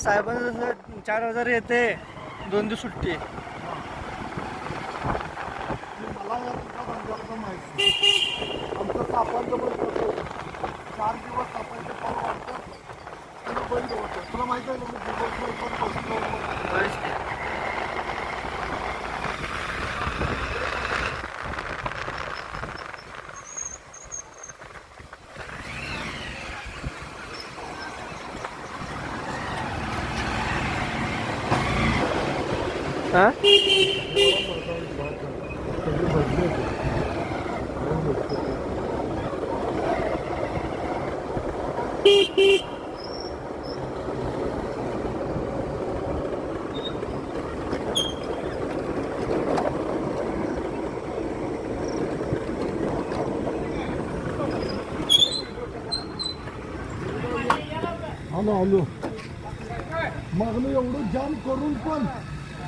साहेबांचं चार हजार येते दोन दिवस सुट्टी. मला या तुमच्या धंद्याबद्दल माहिती आमचं सापांचं होतं. चार दिवस सापांचे आणि बंद होतं. तुला माहिती आहे ना मी दिवसभर पण बसलो हा? आलो आलो. मागणं एवढं जाम करून पण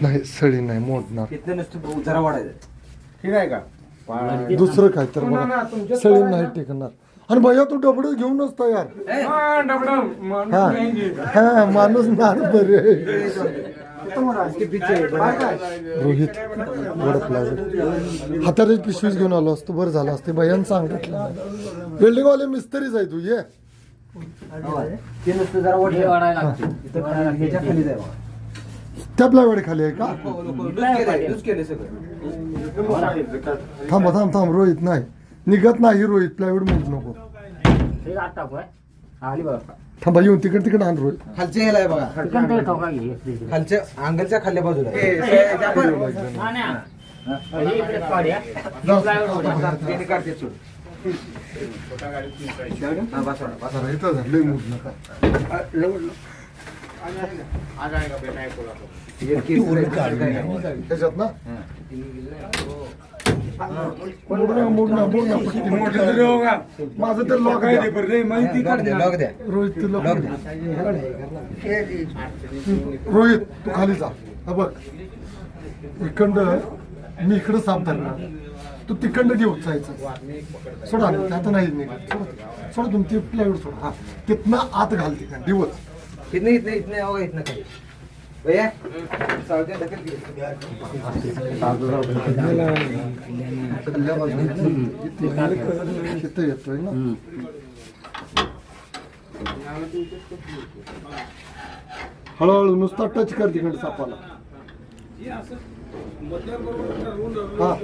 नाही सळी नाही मोडणार. जरा वाढायचं. ठीक आहे का? दुसरं काय तर बघा. सळी नाही टिकणार. आणि भैया तू डबड घेऊनच तयार. हा हा. माणूस नार बरे. रोहित वडपला हाताने पिशवीच घेऊन आलो असतो बरं झालं असते. भैयान सांगितलं बिल्डिंग वाले मिस्त्रीच आहे तू ये. नुसतं. त्या प्लायवडी खाली आहे का. थांब थांब थांब रोहित नाही. निघत नाही रोहित प्लायवूडमध्ये नको हे आत टाकू आहे. आली बघा थांबा येऊन तिकडे तिकडे आण रोहित खालच्या ह्याला आहे बघा चिकन तरी ठोका घे एक प्लेट. खालच्या अंगलच्या खाल्ल्या बाजूला आहे. हा, नाही, हा. हे इकडे काढूया. प्लायवूड वर. त्याने काढते सोड. हा, बस वाढा, बस जरा इथं झालंय मूड नका एक केस आहे, काय नाही. त्याच्यात ना माझं तर लॉक आहे लॉक द्या, लॉक द्या. रोहित तू लॉक रोहित तू खाली जा. बघ. इकंड मी इकडं साफ धरणार. तू तिकंड घेऊन जायचं सोडा आता नाही सोडा सोड सोड ते प्लायवूड सोड. हा. तिथनं आत घाल तिकडं. दिवस. इथनं इथनं इथनं इथनं भैया ढकल येतोय ना हळूहळू नुसता टच कर तिकडे सापाला. हा.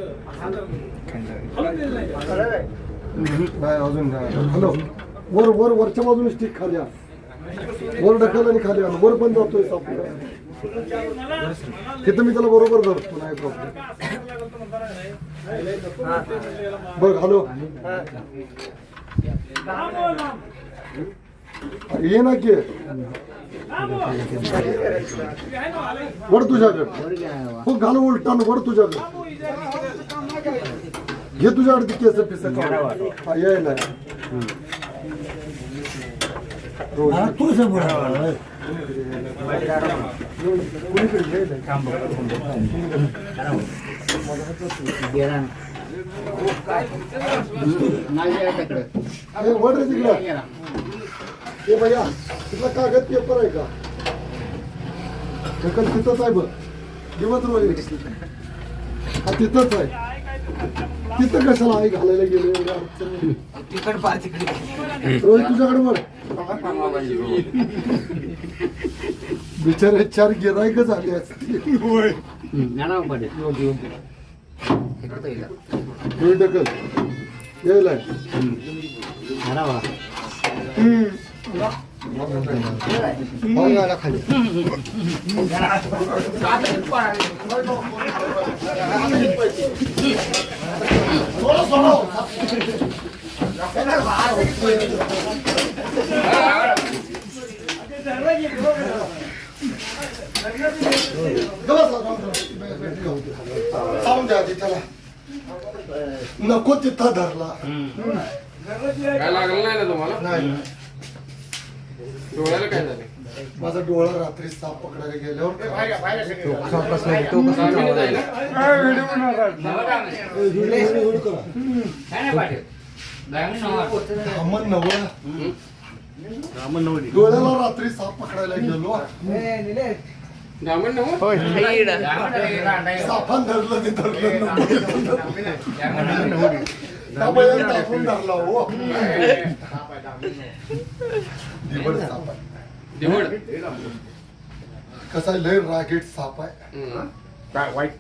नाही अजून नाही हॅलो. वर वर वरच्या बाजूने स्टिक खाली आण. वर ढकल आणि खाली आण. वर पण जातोय साप. तिथं मी त्याला बरोबर धरतो नाही प्रॉब्लेम बघ हॅलो. ये ना की. वर तुझ्याकडे हो घाल उलटान वर तुझ्याकडे घे तुझ्याकडे ती केस पिस. यायला तू समोर गेला तिकडे. वर रे तिकडं ए भैया तिथला कागद पेपर आहे का ढकल तिथंच आहे बघ दिवस रोहित हा तिथंच आहे तिथं कशाला आई घालायला गेलो? एवढ्या अडचणी? तिकड तिकडे. रोहित तुझ्याकडे बघ. बिचारे चार गिरायक झाले असतील. रोहित ढकल. यायला. खाली. थोडं जाऊन द्या आधी त्याला नको तिथं धरला काय लागलं नाही ना तुम्हाला नाही डोळ्याला काय झालं माझा डोळा रात्री साप पकडायला गेल्यावर डोळ्याला रात्री साप पकडायला गेलो. सापान धरलं ते धरलं टाकून धरला हो. साप आहे दिवड कसा लय रागीट साप आहे. हम्म. काय वाईट?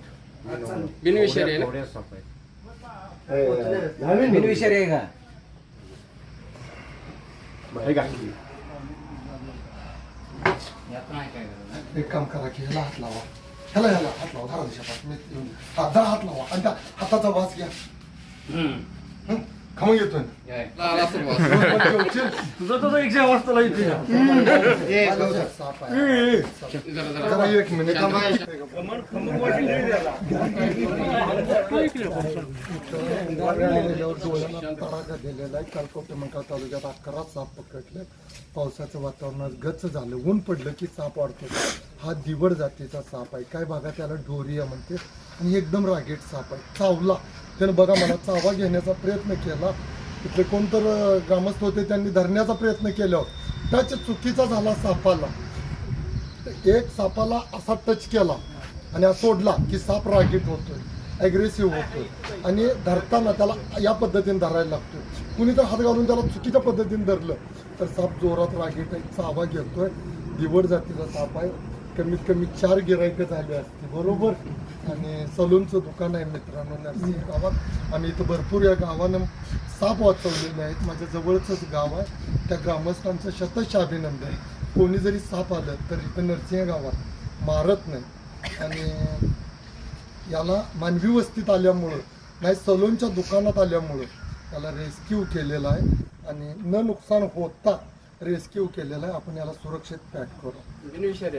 बिनविषारी आहे ना? थोड्या आहे. बिनविषारी आहे का? बरं, हे. एक काम करा की ह्याला हात लावा. ह्याला ह्याला हात लावा धरा दिशा मी येऊन दे. हा हात लावा. आणि त्या हाताचा वास घ्या. हं? खमंग येतोय ना? आला असेल बा. तुझं जरा जरा एक मिनिट गेलेला तालुक्यात अकरा साप पकडले पावसाचं वातावरणात गच्च झालं ऊन पडलं की साप वाढतो हा दिवड जातीचा साप आहे काय भागात त्याला डोरिया म्हणते आणि एकदम रागीट साप आहे चावला त्यानं बघा मला चावा घेण्याचा प्रयत्न केला तिथले कोणतर तर ग्रामस्थ होते त्यांनी धरण्याचा प्रयत्न केल्यावर टच चुकीचा झाला सापाला. एक सापाला असा टच केला आणि सोडला की साप रागीट होतोय ॲग्रेसिव्ह होतोय आणि धरताना त्याला या पद्धतीने धरायला लागतो कुणी तर हात घालून त्याला चुकीच्या पद्धतीने धरलं तर साप जोरात रागीट आहे चावा घेतोय. दिवड जातीचा साप आहे. कमीत कमी चार गिरायकं झाली असते बरोबर? आणि सलूनचं दुकान आहे मित्रांनो नर्सिंग गावात. आणि इथं भरपूर या गावानं साप वाचवलेले आहेत माझ्या जवळचंच गाव आहे. त्या ग्रामस्थांचं शतश अभिनंदन कोणी जरी साप आलं तर इथं नरसिंह गावात मारत नाही. आणि याला मानवी वस्तीत आल्यामुळं नाही सलोनच्या दुकानात आल्यामुळं याला रेस्क्यू केलेला आहे. आणि न नुकसान होता रेस्क्यू केलेला आहे. आपण याला सुरक्षित पॅक करू. बिनविषारी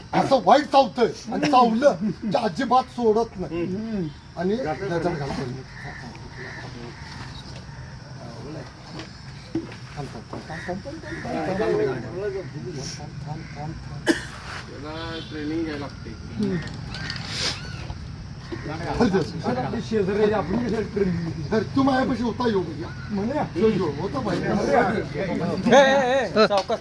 असं वाईट चावतंय. आणि चावलं की अजिबात सोडत नाही. आणि त्याच्यात घालतो थांब, थांब, थांब, थांब, थांब, थांब, थांब, थांब, थांब, थांब, थांब, थांब. ट्रेनिंग घ्यायला लागते. शेजारी आपण तू माझ्यापाशी होता योग होता पाहिजे सावकाश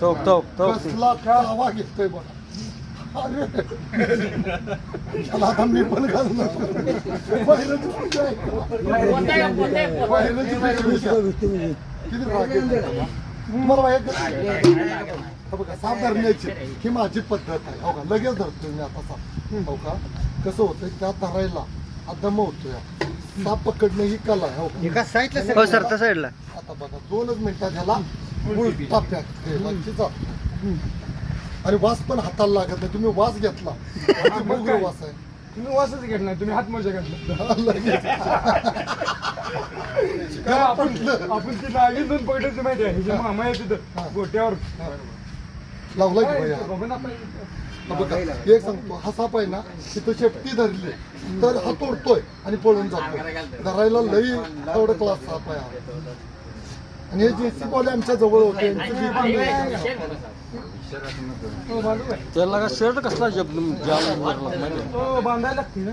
टोक टोक टोक कसला काय घेतोय बघा त्याला पण किती राग तुम्हाला माहीत? हे बघा साप धरण्याची ही माझी पद्धत आहे. हो का? लगेच धरतोय मी आता साप. हो का? कसं होतंय त्यात धरायला अदम होतोय. साप पकडणं ही कला आहे. हो का? एका साईडला हो सर त्या साईडला. आता बघा दोनच मिनिटात ह्याला ताप्यात ठेवा, की जातो. आणि वास पण हाताला लागत नाही. तुम्ही वास घेतला. उग्र वास आहे. तुम्ही वासच घेत नाही. तुम्ही हात मोजा घेतला हा, आपण आपण ती नागिन दोन पकडायचं माहिती आहे. हिच्या मामा आहे तिथं गोट्यावर. लावला की हा? बघा एक सांगतो हा साप आहे ना तिथं शेपटी धरली तर हा तोडतोय आणि पळून जातो धरायला लई थर्ड क्लास साप आहे हा. आणि हे जे वाले आमच्या जवळ होते यांचं बी पण लई- त्याला का शर्ट कसला जब जाम हो बांधायला लागते ना.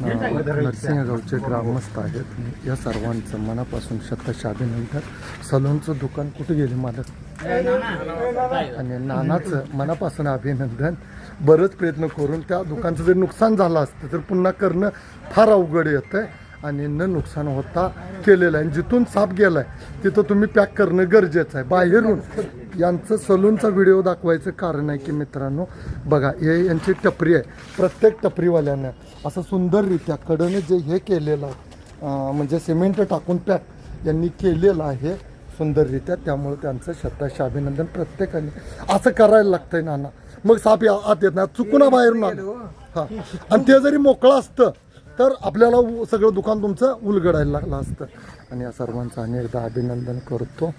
नरसिंहगावचे ग्रामस्थ आहेत. या सर्वांचं मनापासून शतश अभिनंदन सलूनचं दुकान कुठे गेले मालक? आणि नानाचं मनापासून अभिनंदन. बरंच प्रयत्न करून त्या दुकानचं जर नुकसान झालं असतं तर पुन्हा करणं फार अवघड येतं आणि न नुकसान होता केलेलं आहे. आणि जिथून साप गेलाय तिथं तुम्ही पॅक करणं गरजेचं आहे. बाहेरून यांचं सलूनचा व्हिडिओ दाखवायचं कारण आहे की मित्रांनो बघा हे यांची टपरी आहे. प्रत्येक टपरीवाल्यानं असं सुंदररित्या कडनं जे हे केलेलं आहे म्हणजे सिमेंट टाकून पॅक यांनी केलेलं आहे सुंदररित्या. त्यामुळे त्यांचं शताशे अभिनंदन प्रत्येकाने. असं करायला लागतंय नाना. मग साप आत येत नाही. चुकून बाहेरून हा. आणि ते जरी मोकळं असतं तर आपल्याला सगळं दुकान तुमचं उलगडायला लागलं असतं आणि या सर्वांचं अनेकदा अभिनंदन करतो.